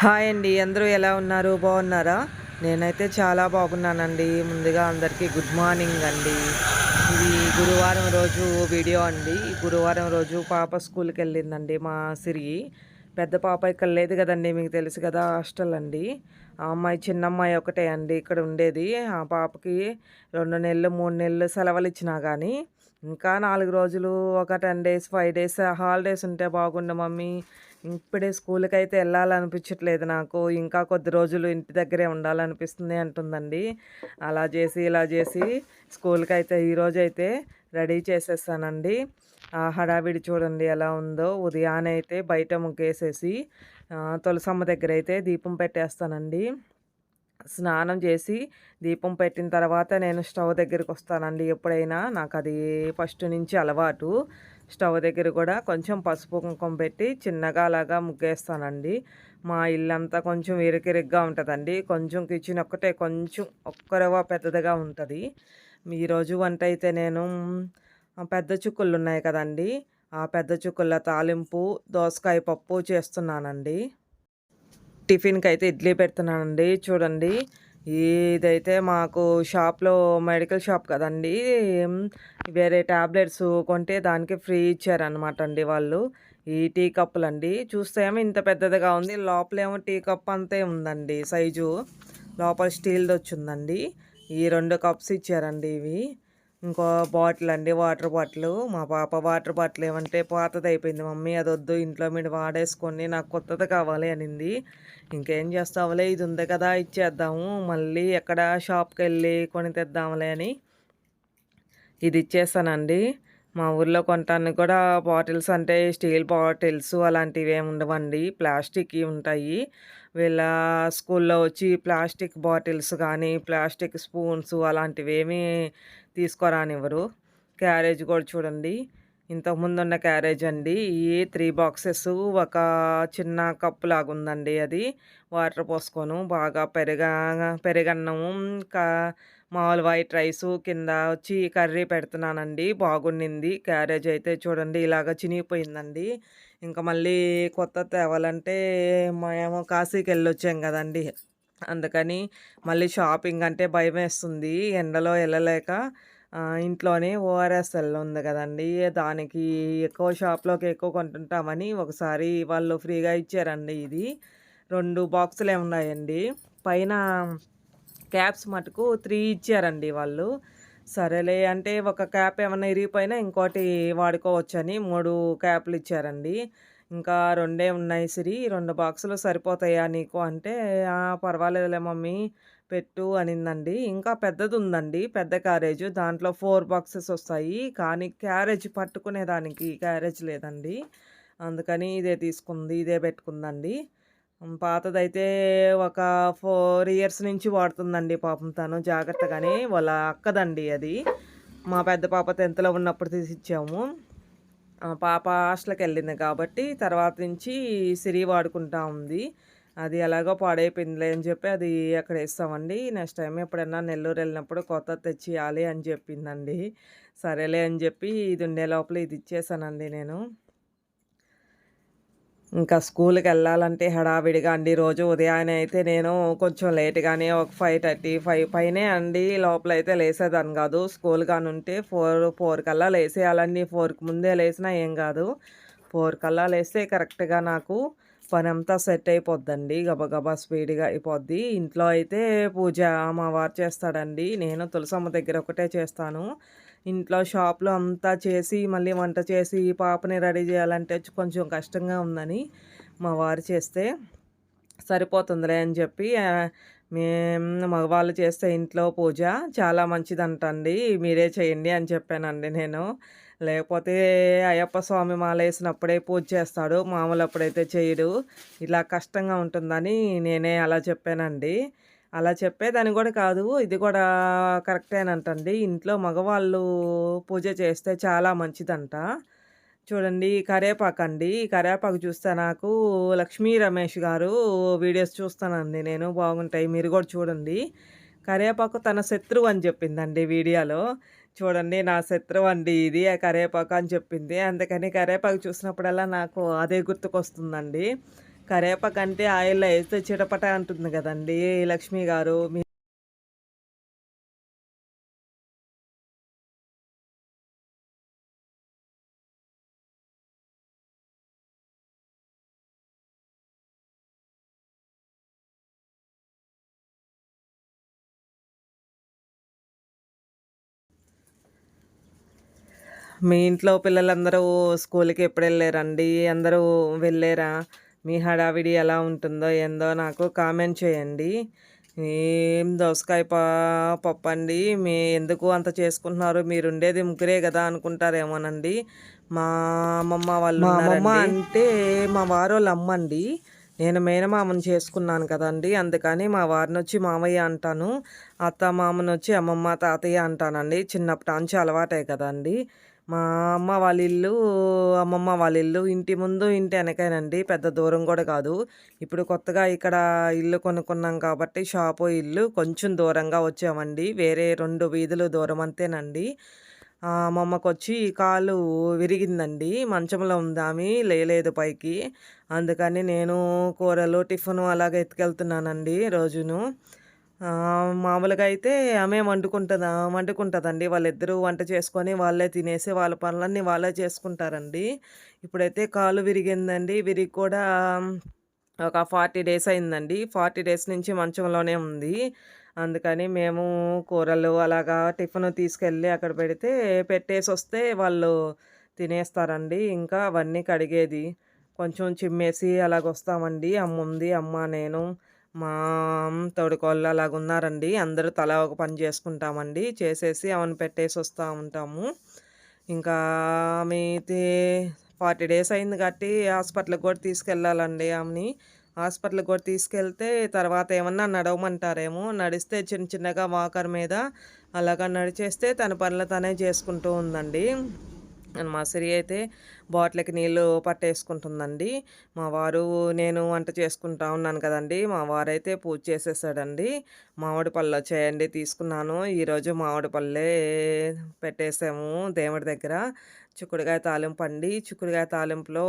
Hi అండి అందరూ ఎలా ఉన్నారు? బాగున్నారా? నేనైతే చాలా బాగున్నానండి. ముందుగా అందరికీ గుడ్ మార్నింగ్ అండి. ఇది గురువారం రోజు వీడియో అండి. గురువారం రోజు పాప స్కూల్కి వెళ్ళిందండి మా సిరి. పెద్ద పాప ఇక్కడ లేదు కదండి మీకు తెలుసు కదా హాస్టల్ అండి. ఆ అమ్మాయి చిన్న అమ్మాయి ఒకటే అండి ఇక్కడ ఉండేది. ఆ పాపకి రెండు నెలలు మూడు నెలలు సెలవులు ఇచ్చినా కానీ ఇంకా నాలుగు రోజులు ఒక ten days five days holidays ఉంటే బాగుండు మమ్మీ. ఇప్పుడే స్కూల్కి అయితే వెళ్ళాలనిపించట్లేదు నాకు. ఇంకా కొద్ది రోజులు ఇంటి దగ్గరే ఉండాలనిపిస్తుంది అంటుందండి. అలా చేసి ఇలా చేసి స్కూల్కి అయితే ఈరోజు అయితే రెడీ చేసేసానండి. హడావిడి చూడండి ఎలా ఉందో. ఉదయాన్నే అయితే బయట ముగ్గేసేసి తులసమ్మ దగ్గర అయితే దీపం పెట్టేస్తానండి. స్నానం చేసి దీపం పెట్టిన తర్వాత నేను స్టవ్ దగ్గరికి వస్తానండి ఎప్పుడైనా. నాకు అది ఫస్ట్ నుంచి అలవాటు. స్టవ్ దగ్గర కూడా కొంచెం పసుపు కుంకుమ పెట్టి చిన్నగా అలాగా ముగ్గేస్తానండి. మా ఇల్లంతా కొంచెం ఇరికిరిగ్గా ఉంటుందండి. కొంచెం కిచెన్ ఒక్కటే కొంచెం ఒక్కరవ పెద్దదిగా ఉంటుంది. ఈరోజు వంట అయితే నేను పెద్ద చుక్కలు ఉన్నాయి కదండి. ఆ పెద్ద చుక్కల తాలింపు దోసకాయ పప్పు చేస్తున్నానండి. టిఫిన్కి అయితే ఇడ్లీ పెడుతున్నానండి. చూడండి. ఇదైతే మాకు షాప్లో మెడికల్ షాప్ కదండి. వేరే ట్యాబ్లెట్స్ కొంటే దానికి ఫ్రీ ఇచ్చారనమాట అండి వాళ్ళు. ఈ టీ కప్పులు అండి చూస్తే ఏమో ఇంత పెద్దదిగా ఉంది. లోపలేమో టీ కప్ అంతే ఉందండి సైజు. లోపల స్టీల్ది వచ్చిందండి ఈ రెండు కప్స్ ఇచ్చారండి ఇవి. ఇంకో బాటిల్ అండి వాటర్ బాటిల్. మా పాప వాటర్ బాటిల్ ఏమంటే పాతది అయిపోయింది. మమ్మీ అది వద్దు ఇంట్లో మీరు వాడేసుకొని నాకు కొత్తది కావాలి అనింది. ఇంకేం చేస్తావులే ఇది ఉంది కదా ఇచ్చేద్దాము. మళ్ళీ ఎక్కడ షాప్కి వెళ్ళి కొని తెద్దాంలే అని ఇది ఇచ్చేస్తానండి మా ఊర్లో కొనటానికి కూడా బాటిల్స్ అంటే స్టీల్ బాటిల్స్ అలాంటివి ఏమి ఉండవండి. ప్లాస్టిక్ ఉంటాయి. వీళ్ళ స్కూల్లో వచ్చి ప్లాస్టిక్ బాటిల్స్ కానీ ప్లాస్టిక్ స్పూన్స్ అలాంటివి ఏమీ తీసుకురానివ్వరు. క్యారేజ్ కూడా చూడండి. ఇంతకుముందు ఉన్న క్యారేజ్ అండి. ఈ త్రీ బాక్సెస్ ఒక చిన్న కప్పు లాగుందండి అది. వాటర్ పోసుకోను బాగా పెరగ పెరగన్నము ఇంకా మామూలు వైట్ రైస్ కింద వచ్చి కర్రీ పెడుతున్నానండి. బాగుండింది. క్యారేజ్ అయితే చూడండి ఇలాగ చినిగిపోయిందండి. ఇంకా మళ్ళీ కొత్త తేవాలంటే మేము కాశీకి వెళ్ళొచ్చాం కదండి. అందుకని మళ్ళీ షాపింగ్ అంటే భయం వేస్తుంది ఎండలో వెళ్ళలేక ఇంట్లోనే ఓఆర్ఎస్ ఎల్ ఉంది కదండి. దానికి ఎక్కువ షాప్లోకి ఎక్కువ కొంటుంటామని ఒకసారి వాళ్ళు ఫ్రీగా ఇచ్చారండి ఇది. రెండు బాక్సులే ఉన్నాయండి. పైన క్యాప్స్ మటుకు త్రీ ఇచ్చారండి వాళ్ళు. సరేలే అంటే ఒక క్యాప్ ఏమన్నా ఇరిగిపోయినా ఇంకోటి వాడుకోవచ్చని మూడు క్యాప్లు ఇచ్చారండి. ఇంకా రెండే ఉన్నాయి సిరి రెండు బాక్సులు సరిపోతాయా నీకు అంటే పర్వాలేదులే మమ్మీ పెట్టు అనిందండి. ఇంకా పెద్దది ఉందండి పెద్ద క్యారేజ్ దాంట్లో ఫోర్ బాక్సెస్ వస్తాయి. కానీ క్యారేజ్ పట్టుకునే దానికి క్యారేజ్ లేదండి. అందుకని ఇదే తీసుకుంది ఇదే పెట్టుకుందండి. పాతదైతే ఒక ఫోర్ ఇయర్స్ నుంచి వాడుతుందండి పాపం తను జాగ్రత్తగానే. వాళ్ళ అక్కదండి అది. మా పెద్ద పాప టెన్త్లో ఉన్నప్పుడు తీసి ఇచ్చాము పాప హాస్టల్కి వెళ్ళింది కాబట్టి తర్వాత నుంచి సిరి వాడుకుంటా ఉంది. అది ఎలాగో పాడైపోయిందిలే అని చెప్పి అది అక్కడ వేస్తామండి. నెక్స్ట్ టైం ఎప్పుడైనా నెల్లూరు వెళ్ళినప్పుడు కొత్త తెచ్చియాలి అని చెప్పిందండి. సరేలే అని చెప్పి ఇది ఉండే లోపల ఇది ఇచ్చేసానండి నేను. ఇంకా స్కూల్కి వెళ్ళాలంటే హడావిడిగా అండి. రోజు ఉదయాన్నే అయితే నేను కొంచెం లేట్గానే ఒక ఫైవ్ థర్టీ ఫైవ్ పైనే అండి లోపల అయితే లేసేదాన్ని కాదు. స్కూల్ కానీ ఉంటే ఫోర్ ఫోర్ కల్లా లేసేయాలండి. ఫోర్కి ముందే లేసినా ఏం కాదు. ఫోర్ కల్లా లేస్తే కరెక్ట్గా నాకు పని అంతా సెట్ అయిపోద్దండి గబగబా స్పీడ్గా అయిపోద్ది. ఇంట్లో అయితే పూజ మా వారు చేస్తాడండి. నేను తులసమ్మ దగ్గర ఒకటే చేస్తాను. ఇంట్లో షాప్లో అంతా చేసి మళ్ళీ వంట చేసి పాపని రెడీ చేయాలంటే కొంచెం కష్టంగా ఉందని మా వారు చేస్తే సరిపోతుందిలే అని చెప్పి మేము మగవాళ్ళు చేస్తే ఇంట్లో పూజ చాలా మంచిదంటండి. మీరే చేయండి అని చెప్పానండి నేను. లేకపోతే అయ్యప్ప స్వామి మాల వేసినప్పుడే పూజ చేస్తాడు మామూలు అప్పుడైతే చేయడు. ఇలా కష్టంగా ఉంటుందని నేనే అలా చెప్పానండి. అలా చెప్పేదని కూడా కాదు ఇది కూడా కరెక్టేనంటండి. ఇంట్లో మగవాళ్ళు పూజ చేస్తే చాలా మంచిదంట. చూడండి కరేపాకు అండి. ఈ కరేపాకు చూస్తే నాకు లక్ష్మీ రమేష్ గారు వీడియోస్ చూస్తానండి. నేను బాగుంటాయి మీరు కూడా చూడండి. కరేపాకు తన శత్రువు అని చెప్పిందండి వీడియోలో. చూడండి నా శత్రువు అండి ఇది ఆ కరేపాకు అని చెప్పింది. అందుకని కరేపాకు చూసినప్పుడల్లా నాకు అదే గుర్తుకొస్తుందండి. కరేపాకు అంటే ఆయిల్లో వేస్తే చిటపట అంటుంది కదండి లక్ష్మి గారు. మీ ఇంట్లో పిల్లలందరూ స్కూల్కి ఎప్పుడు వెళ్ళారండి? అందరూ వెళ్ళారా? మీ హడావిడి ఎలా ఉంటుందో ఏందో నాకు కామెంట్ చేయండి. ఏం దోసకాయ పా పప్పు అండి మీ ఎందుకు అంత చేసుకుంటున్నారు? మీరు ఉండేది ముగ్గురే కదా అనుకుంటారేమోనండి. మా అమ్మమ్మ వాళ్ళు మా అమ్మమ్మ అంటే మా వారు వాళ్ళ అమ్మ అండి నేను మేనమామని చేసుకున్నాను కదండి. అందుకని మా వారిని వచ్చి మామయ్య అంటాను. అత్త మామని వచ్చి అమ్మమ్మ తాతయ్య అంటానండి. చిన్నప్పటి నుంచి అలవాటే కదండి. మా అమ్మ వాళ్ళ ఇల్లు అమ్మమ్మ వాళ్ళ ఇల్లు ఇంటి ముందు ఇంటి వెనకేనండి. పెద్ద దూరం కూడా కాదు. ఇప్పుడు కొత్తగా ఇక్కడ ఇల్లు కొనుక్కున్నాం కాబట్టి షాపు ఇల్లు కొంచెం దూరంగా వచ్చామండి. వేరే రెండు వీధులు దూరం అంతేనండి. అమ్మమ్మకు వచ్చి కాలు విరిగిందండి. మంచంలో ఉందామి లేలేదు పైకి. అందుకని నేను కూరలు టిఫిన్ అలాగే ఎత్తుకెళ్తున్నానండి రోజును. మామూలుగా అయితే ఆమె వండుకుంటుందా వండుకుంటుందండి. వాళ్ళిద్దరూ వంట చేసుకొని వాళ్ళే తినేసి వాళ్ళ పనులన్నీ వాళ్ళే చేసుకుంటారండి. ఇప్పుడైతే కాలు విరిగిందండి. విరిగి కూడా ఒక ఫార్టీ డేస్ అయిందండి. ఫార్టీ డేస్ నుంచి మంచంలోనే ఉంది. అందుకని మేము కూరలు అలాగా టిఫిన్ తీసుకెళ్ళి అక్కడ పెడితే పెట్టేసి వస్తే వాళ్ళు తినేస్తారండి. ఇంకా అవన్నీ కడిగేది. కొంచెం చిమ్మేసి అలాగొస్తామండి. అమ్మ ఉంది అమ్మ నేను. మా తోడుకోళ్ళు అలాగ ఉన్నారండి. అందరూ తలా ఒక పని చేసుకుంటామండి. చేసేసి ఆమెను పెట్టేసి వస్తూ ఉంటాము. ఇంకా మీది ఫార్టీ డేస్ అయింది కాబట్టి హాస్పిటల్కి కూడా తీసుకెళ్ళాలండి ఆమెని. హాస్పిటల్కి కూడా తీసుకెళ్తే తర్వాత ఏమన్నా నడవమంటారేమో. నడిస్తే చిన్న చిన్నగా వాకర్ మీద అలాగా నడిచేస్తే తన పనులు తనే చేసుకుంటూ ఉందండి. మా సిరి అయితే బాటిల్కి నీళ్ళు పట్టేసుకుంటుందండి. మా వారు నేను వంట చేసుకుంటా ఉన్నాను కదండి. మా వారు అయితే పూజ చేసేసాడండి. మామిడి పళ్ళు వచ్చాయండి తీసుకున్నాను. ఈరోజు మామిడి పళ్ళే పెట్టేసాము దేవుడి దగ్గర. చిక్కుడుకాయ తాలింపు అండి. చిక్కుడుకాయ తాలింపులో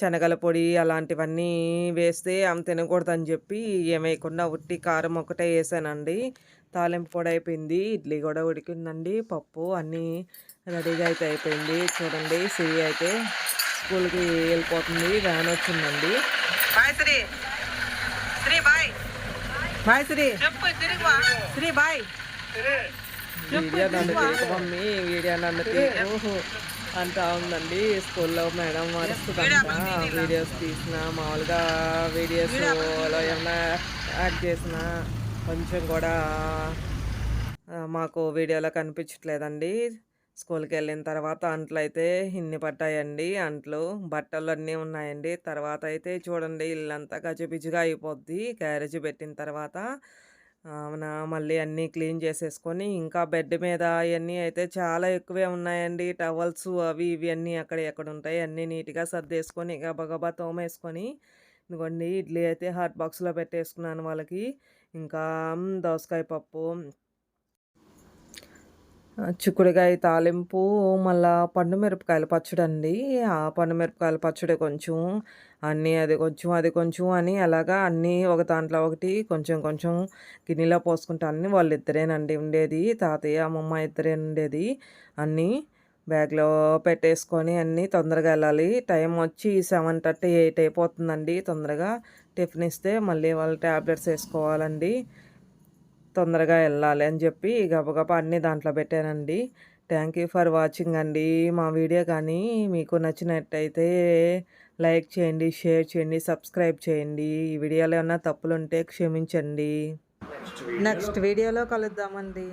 శనగల పొడి అలాంటివన్నీ వేస్తే ఆమె తినకూడదని చెప్పి ఏమేయకుండా ఉట్టి కారం ఒకటే వేసానండి. తాలింపు కూడా అయిపోయింది ఇడ్లీ కూడా ఉడికిందండి పప్పు అన్నీ రెడీగా అయితే అయిపోయింది. చూడండి సిరి అయితే స్కూల్కి వెళ్ళిపోతుంది వ్యాన్ వచ్చిందండి. Bye Sri Sri bye. Bye Sri Sri bye. Video నన్ను తీరు మమ్మీ వీడియో నన్ను తీరు అంటా ఉందండి స్కూల్లో మేడం మరుస్తుందంట వీడియోస్ తీసిన మామూలుగా వీడియోస్లో ఏమైనా యాడ్ చేసిన. కొంచెం కూడా మాకు వీడియోలో కనిపించట్లేదండి. స్కూల్కి వెళ్ళిన తర్వాత అంట్లు అయితే ఇన్ని పట్టాయండి. అంట్లు బట్టలు అన్నీ ఉన్నాయండి. తర్వాత అయితే చూడండి ఇల్లంతా గజిబిజిగా అయిపోద్ది. క్యారేజ్ పెట్టిన తర్వాత మన మళ్ళీ అన్నీ క్లీన్ చేసేసుకొని ఇంకా బెడ్ మీద అవన్నీ అయితే చాలా ఎక్కువే ఉన్నాయండి. టవల్స్ అవి ఇవి అన్నీ అక్కడ ఎక్కడ ఉంటాయి అన్నీ నీట్గా సర్దేసుకొని గబగబా తోమేసుకొని ఇదిగోండి ఇడ్లీ అయితే హాట్ బాక్స్లో పెట్టేసుకున్నాను వాళ్ళకి. ఇంకా దోసకాయ పప్పు చిక్కుడుకాయ తాలింపు మళ్ళా పండు మిరపకాయల పచ్చడి అండి ఆ పండు మిరపకాయల పచ్చడి కొంచెం అన్నీ అది కొంచెం అది కొంచెం అని అలాగా అన్నీ ఒక దాంట్లో ఒకటి కొంచెం కొంచెం గిన్నెలో పోసుకుంటా అన్నీ వాళ్ళిద్దరేనండి ఉండేది. తాతయ్య అమ్మమ్మ ఇద్దరే ఉండేది అన్నీ. బ్యాగ్లో పెట్టేసుకొని అన్నీ తొందరగా వెళ్ళాలి. టైం వచ్చి సెవెన్ థర్టీ ఎయిట్ అయిపోతుందండి. తొందరగా టిఫిన్ ఇస్తే మళ్ళీ వాళ్ళు ట్యాబ్లెట్స్ వేసుకోవాలండి. తొందరగా వెళ్ళాలి అని చెప్పి గబగబ అన్నీ దాంట్లో పెట్టానండి. థ్యాంక్ యూ ఫర్ వాచింగ్ అండి. మా వీడియో కానీ మీకు నచ్చినట్టయితే లైక్ చేయండి షేర్ చేయండి సబ్స్క్రైబ్ చేయండి. ఈ వీడియోలో ఏమైనా తప్పులు ఉంటే క్షమించండి. నెక్స్ట్ వీడియోలో కలుద్దామండి.